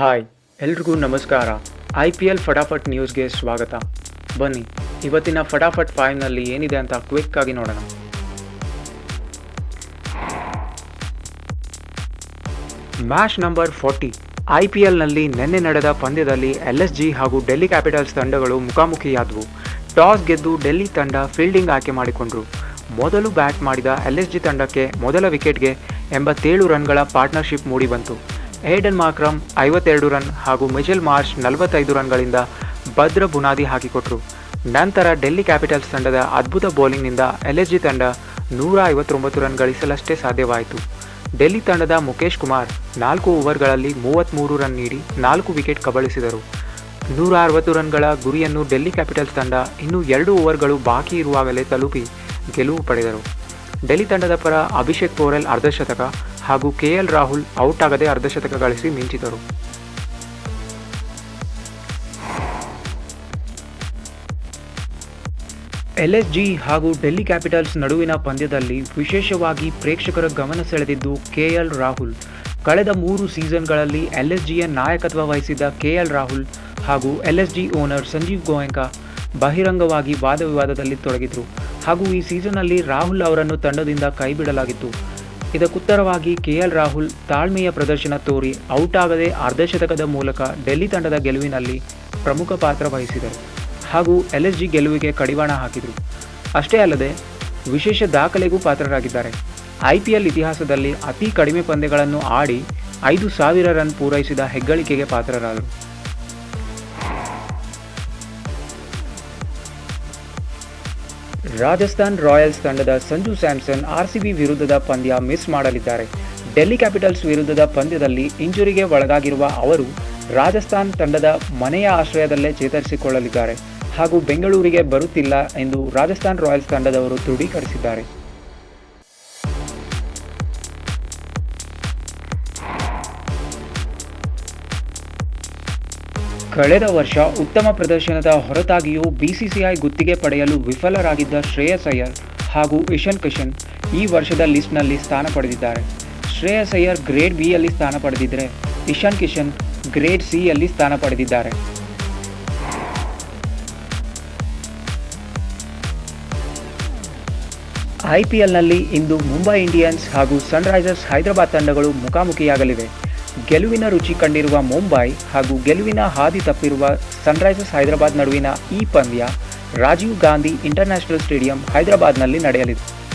Hi, ಎಲ್ರಿಗೂ ನಮಸ್ಕಾರ. I P L ಫಟಾಫಟ್ ನ್ಯೂಸ್ಗೆ ಸ್ವಾಗತ. ಬನ್ನಿ, ಇವತ್ತಿನ ಫಟಾಫಟ್ ಫೈವ್ನಲ್ಲಿ ಏನಿದೆ ಅಂತ ಕ್ವಿಕ್ ಆಗಿ ನೋಡೋಣ. Match number forty. I P ಎಲ್ನಲ್ಲಿ ನಿನ್ನೆ ನಡೆದ ಪಂದ್ಯದಲ್ಲಿ ಎಲ್ ಎಸ್ ಜಿ ಹಾಗೂ ಡೆಲ್ಲಿ ಕ್ಯಾಪಿಟಲ್ಸ್ ತಂಡಗಳು ಮುಖಾಮುಖಿಯಾದವು. ಟಾಸ್ ಗೆದ್ದು ಡೆಲ್ಲಿ ತಂಡ ಫೀಲ್ಡಿಂಗ್ ಆಯ್ಕೆ ಮಾಡಿಕೊಂಡ್ರು. ಮೊದಲು ಬ್ಯಾಟ್ ಮಾಡಿದ ಎಲ್ ಎಸ್ ಜಿ ತಂಡಕ್ಕೆ ಮೊದಲ ವಿಕೆಟ್ಗೆ ಎಂಬತ್ತೇಳು ರನ್ಗಳ ಪಾರ್ಟ್ನರ್ಶಿಪ್ ಮೂಡಿಬಂತು. ಏಡನ್ ಮಾಕ್ರಮ್ ಐವತ್ತೆರಡು ರನ್ ಹಾಗೂ ಮಿಚೆಲ್ ಮಾರ್ಚ್ ನಲವತ್ತೈದು ರನ್ಗಳಿಂದ ಭದ್ರ ಬುನಾದಿ ಹಾಕಿಕೊಟ್ರು. ನಂತರ ಡೆಲ್ಲಿ ಕ್ಯಾಪಿಟಲ್ಸ್ ತಂಡದ ಅದ್ಭುತ ಬೌಲಿಂಗ್ನಿಂದ ಎಲ್ ಎಸ್ ಜಿ ತಂಡ ನೂರ ಐವತ್ತೊಂಬತ್ತು ರನ್ ಗಳಿಸಲಷ್ಟೇ ಸಾಧ್ಯವಾಯಿತು. ಡೆಲ್ಲಿ ತಂಡದ ಮುಖೇಶ್ ಕುಮಾರ್ ನಾಲ್ಕು ಓವರ್ಗಳಲ್ಲಿ ಮೂವತ್ತ್ಮೂರು ರನ್ ನೀಡಿ ನಾಲ್ಕು ವಿಕೆಟ್ ಕಬಳಿಸಿದರು. ನೂರ ಅರವತ್ತು ರನ್ಗಳ ಗುರಿಯನ್ನು ಡೆಲ್ಲಿ ಕ್ಯಾಪಿಟಲ್ಸ್ ತಂಡ ಇನ್ನೂ ಎರಡು ಓವರ್ಗಳು ಬಾಕಿ ಇರುವಾಗಲೇ ತಲುಪಿ ಗೆಲುವು ಪಡೆದರು. ಡೆಲ್ಲಿ ತಂಡದ ಪರ ಅಭಿಷೇಕ್ ಪೋರೆಲ್ ಅರ್ಧಶತಕ ಹಾಗೂ ಕೆಎಲ್ ರಾಹುಲ್ ಔಟ್ ಆಗದೆ ಅರ್ಧಶತಕ ಗಳಿಸಿ ಮಿಂಚಿದರು. ಎಲ್ ಎಸ್ ಜಿ ಹಾಗೂ ಡೆಲ್ಲಿ ಕ್ಯಾಪಿಟಲ್ಸ್ ನಡುವಿನ ಪಂದ್ಯದಲ್ಲಿ ವಿಶೇಷವಾಗಿ ಪ್ರೇಕ್ಷಕರ ಗಮನ ಸೆಳೆದಿದ್ದು ಕೆಎಲ್ ರಾಹುಲ್. ಕಳೆದ ಮೂರು ಸೀಸನ್ಗಳಲ್ಲಿ ಎಲ್ ಎಸ್ ಜಿಯ ನಾಯಕತ್ವ ವಹಿಸಿದ್ದ ಕೆಎಲ್ ರಾಹುಲ್ ಹಾಗೂ L S G owner Sanjiv Goenka ಬಹಿರಂಗವಾಗಿ ವಾದ ವಿವಾದದಲ್ಲಿ ತೊಡಗಿದ್ರು. ಹಾಗೂ ಈ ಸೀಸನ್ನಲ್ಲಿ ರಾಹುಲ್ ಅವರನ್ನು ತಂಡದಿಂದ ಕೈಬಿಡಲಾಗಿತ್ತು. ಇದಕ್ಕುತ್ತರವಾಗಿ ಕೆಎಲ್ ರಾಹುಲ್ ತಾಳ್ಮೆಯ ಪ್ರದರ್ಶನ ತೋರಿ ಔಟ್ ಆಗದೆ ಅರ್ಧಶತಕದ ಮೂಲಕ ಡೆಲ್ಲಿ ತಂಡದ ಗೆಲುವಿನಲ್ಲಿ ಪ್ರಮುಖ ಪಾತ್ರ ವಹಿಸಿದರು ಹಾಗೂ ಎಲ್ ಎಸ್ ಜಿ ಗೆಲುವಿಗೆ ಕಡಿವಾಣ ಹಾಕಿದರು. ಅಷ್ಟೇ ಅಲ್ಲದೆ ವಿಶೇಷ ದಾಖಲೆಗೂ ಪಾತ್ರರಾಗಿದ್ದಾರೆ. ಐ ಪಿ ಎಲ್ ಇತಿಹಾಸದಲ್ಲಿ ಅತಿ ಕಡಿಮೆ ಪಂದ್ಯಗಳನ್ನು ಆಡಿ ಐದು ಸಾವಿರ ರನ್ ಪೂರೈಸಿದ ಹೆಗ್ಗಳಿಕೆಗೆ ಪಾತ್ರರಾದರು. ರಾಜಸ್ಥಾನ್ ರಾಯಲ್ಸ್ ತಂಡದ ಸಂಜು ಸ್ಯಾಮ್ಸನ್ ಆರ್ಸಿಬಿ ವಿರುದ್ಧದ ಪಂದ್ಯ ಮಿಸ್ ಮಾಡಲಿದ್ದಾರೆ. ಡೆಲ್ಲಿ ಕ್ಯಾಪಿಟಲ್ಸ್ ವಿರುದ್ಧದ ಪಂದ್ಯದಲ್ಲಿ ಇಂಜುರಿಗೆ ಒಳಗಾಗಿರುವ ಅವರು ರಾಜಸ್ಥಾನ್ ತಂಡದ ಮನೆಯ ಆಶ್ರಯದಲ್ಲೇ ಚೇತರಿಸಿಕೊಳ್ಳಲಿದ್ದಾರೆ ಹಾಗೂ ಬೆಂಗಳೂರಿಗೆ ಬರುತ್ತಿಲ್ಲ ಎಂದು ರಾಜಸ್ಥಾನ್ ರಾಯಲ್ಸ್ ತಂಡದವರು ದೃಢೀಕರಿಸಿದ್ದಾರೆ. ಕಳೆದ ವರ್ಷ ಉತ್ತಮ ಪ್ರದರ್ಶನದ ಹೊರತಾಗಿಯೂ ಬಿಸಿಸಿಐ ಗುತ್ತಿಗೆ ಪಡೆಯಲು ವಿಫಲರಾಗಿದ್ದ ಶ್ರೇಯಸ್ ಅಯ್ಯರ್ ಹಾಗೂ ಇಶನ್ ಕಿಶನ್ ಈ ವರ್ಷದ ಲಿಸ್ಟ್ನಲ್ಲಿ ಸ್ಥಾನ ಪಡೆದಿದ್ದಾರೆ. ಶ್ರೇಯಸ್ ಅಯ್ಯರ್ ಗ್ರೇಡ್ ಬಿಯಲ್ಲಿ ಸ್ಥಾನ ಪಡೆದಿದ್ದರೆ ಇಶಾನ್ ಕಿಶನ್ ಗ್ರೇಡ್ ಸಿಯಲ್ಲಿ ಸ್ಥಾನ ಪಡೆದಿದ್ದಾರೆ. ಐಪಿಎಲ್ನಲ್ಲಿ ಇಂದು ಮುಂಬೈ ಇಂಡಿಯನ್ಸ್ ಹಾಗೂ ಸನ್ರೈಸರ್ಸ್ ಹೈದರಾಬಾದ್ ತಂಡಗಳು ಮುಖಾಮುಖಿಯಾಗಲಿವೆ. ಗೆಲುವಿನ ರುಚಿ ಕಂಡಿರುವ ಮುಂಬೈ ಹಾಗೂ ಗೆಲುವಿನ ಹಾದಿ ತಪ್ಪಿರುವ ಸನ್ರೈಸರ್ಸ್ ಹೈದರಾಬಾದ್ ನಡುವಿನ ಈ ಪಂದ್ಯ ರಾಜೀವ್ ಗಾಂಧಿ ಇಂಟರ್ನ್ಯಾಷನಲ್ ಸ್ಟೇಡಿಯಂ ಹೈದರಾಬಾದ್ನಲ್ಲಿ ನಡೆಯಲಿದೆ.